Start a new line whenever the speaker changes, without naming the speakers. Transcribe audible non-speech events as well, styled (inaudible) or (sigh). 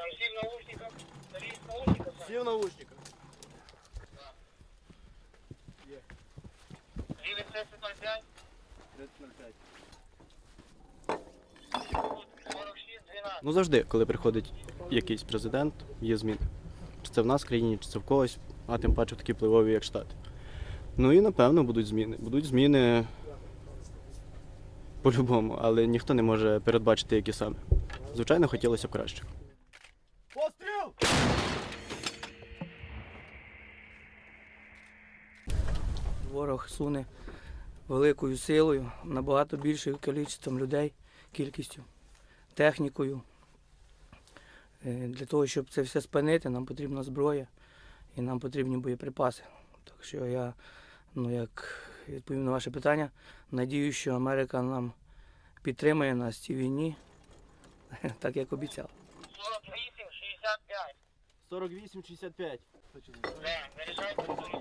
Там всі в наушниках, старі в наушниках.
Всі в наушниках.
Рівень 30.05,
30.05.
46, 12.
Ну завжди, коли приходить якийсь президент, є зміни. Чи це в нас в країні, чи це в когось, а тим паче такі впливові, як Штати. Ну і напевно будуть зміни. Будуть зміни по-любому, але ніхто не може передбачити, які саме. Звичайно, хотілося б краще.
Ворог суне великою силою, набагато більшою кількістю людей, кількістю, технікою. Е, Для того, щоб це все спинити, нам потрібна зброя і нам потрібні боєприпаси. Так що я, ну як відповім на ваше питання, надію, що Америка нам підтримає нас в цій війні, (laughs) так як обіцяла.
48, 65.
48-65.
Да, заряджайте 48.